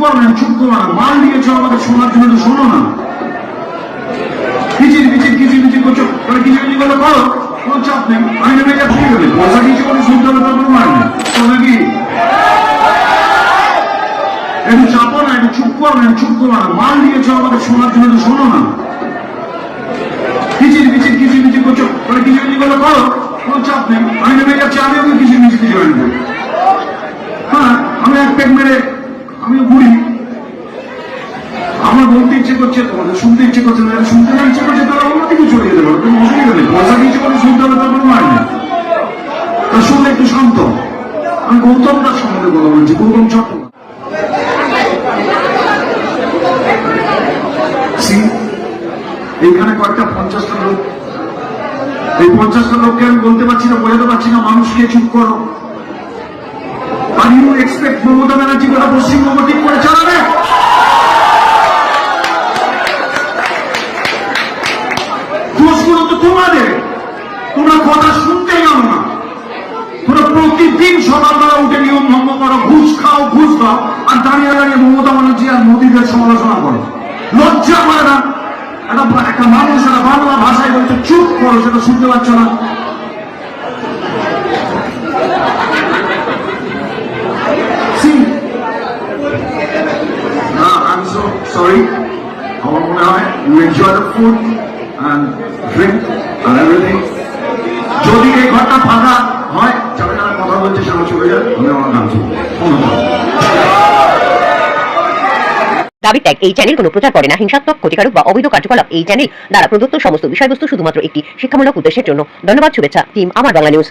করো না চুপ করো না মাল দিয়েছ আমাকে শোনার জন্য শোনো না। কিচির মিচির কিচির মিচির করছ। তাহলে কিচির মিচির করে করো কোনো চাপ নেই। আমি নেমে যা ঠিক হবে পয়সা দিয়েছি কোনো শুনতে হবে তার কোনো মানে তবে কি একটু চাপো না, একটু চুপ করো না চুপ করো না। মাল দিয়েছ আমাকে শোনার জন্য শোনো না। কিচির মিচির কিচির মিচির করছ। তাহলে কিচির মিচির করে করো কোনো চাপ নেই। আমি নেমে যাচ্ছি আমি ওকে কিচির মিচির কিছু হ্যাঁ আমি এক পেট মেরে আমি ঘুরি আমার বলতে ইচ্ছে করছে তোমাদের শুনতে ইচ্ছে করছে না, শুনতে না ইচ্ছে করছে, তারা অন্যদিকে চলে যেতে পারো কোনো অসুবিধা নেই পয়সা দিয়েছে কোনো শুনতে হবে তার কোনো মানে নেই শুনলে একটু শান্ত। আমি গৌতম দাস সম্বন্ধে কথা বলছি, গৌতম চট্টোপাধ্যায়। এইখানে কয়েকটা পঞ্চাশটা লোক। এই পঞ্চাশটা লোককে আমি বলতে পারছি না, বোঝাতে পারছি না, মানুষকে চুপ করো। এক্সপেক্ট মমতা ব্যানার্জি গোটা পশ্চিমবঙ্গ ঠিক করে চালাবে? দোষগুলো তো তোমাদের। তোমরা কথা শুনতে জানো না। তোমরা প্রতিদিন সকালবেলা উঠে নিয়ম ভঙ্গ করো, ঘুষ খাও, ঘুষ দাও, আর দাঁড়িয়ে দাঁড়িয়ে মমতা ব্যানার্জি আর মোদীদের সমালোচনা করো। লজ্জা করে না। একটা একটা মানুষ, একটা বাংলা ভাষায় বলছে, চুপ করো, সেটা শুনতে পাচ্ছ না। Sorry. আমার মনে হয় you enjoy the food and drink and everything. যদি এই ঘরটা ফাঁকা হয় যারা যারা কথা বলছে সেটা চলে আমি আমার ধন্যবাদ দাবি ত্যাগ, এই চ্যানেল কোনো প্রচার করে না। হিংসাত্মক, ক্ষতিকারক বা অবৈধ কার্যকলাপ এই চ্যানেল দ্বারা প্রদত্ত সমস্ত বিষয়বস্তু শুধুমাত্র একটি শিক্ষামূলক উদ্দেশ্যের জন্য। ধন্যবাদ, শুভেচ্ছা টিম আমার বাংলা নিউজ